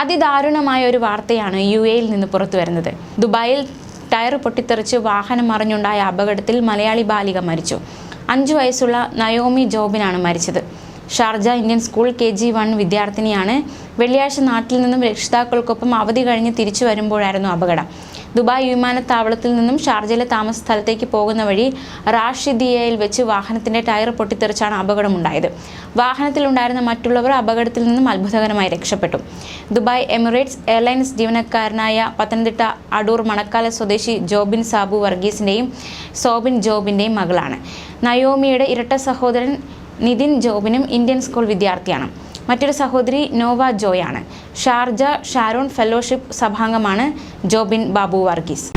അതിദാരുണമായ ഒരു വാർത്തയാണ് യു എയിൽ നിന്ന് പുറത്തു വരുന്നത്. ദുബായിൽ ടയർ പൊട്ടിത്തെറിച്ച് വാഹനം മറിഞ്ഞുണ്ടായ അപകടത്തിൽ മലയാളി ബാലിക മരിച്ചു. അഞ്ചു വയസ്സുള്ള നയോമി ജോബിനാണ് മരിച്ചത്. Sharjah Indian school K G one വിദ്യാർത്ഥിനിയാണ്. വെള്ളിയാഴ്ച നാട്ടിൽ നിന്നും രക്ഷിതാക്കൾക്കൊപ്പം അവധി കഴിഞ്ഞ് തിരിച്ചു വരുമ്പോഴായിരുന്നു അപകടം. ദുബായ് വിമാനത്താവളത്തിൽ നിന്നും ഷാർജയിലെ താമസ സ്ഥലത്തേക്ക് പോകുന്ന വഴി റാഷിദിയയിൽ വെച്ച് വാഹനത്തിന്റെ ടയർ പൊട്ടിത്തെറിച്ചാണ് അപകടമുണ്ടായത്. വാഹനത്തിലുണ്ടായിരുന്ന മറ്റുള്ളവർ അപകടത്തിൽ നിന്നും അത്ഭുതകരമായി രക്ഷപ്പെട്ടു. ദുബായ് എമിറേറ്റ്സ് എയർലൈൻസ് ജീവനക്കാരനായ പത്തനംതിട്ട അടൂർ മണക്കാല സ്വദേശി ജോബിൻ സാബു വർഗീസിന്റെയും സോബിൻ ജോബിന്റെയും മകളാണ്. നയോമിയുടെ ഇരട്ട സഹോദരൻ നിതിൻ ജോബിനും ഇന്ത്യൻ സ്കൂൾ വിദ്യാർത്ഥിയാണ്. മറ്റൊരു സഹോദരി നോവ ജോയാണ് ഷാർജ ഷാരോൺ ഫെലോഷിപ്പ് സഭാംഗമാണ് ജോബിൻ ബാബു വർഗീസ്.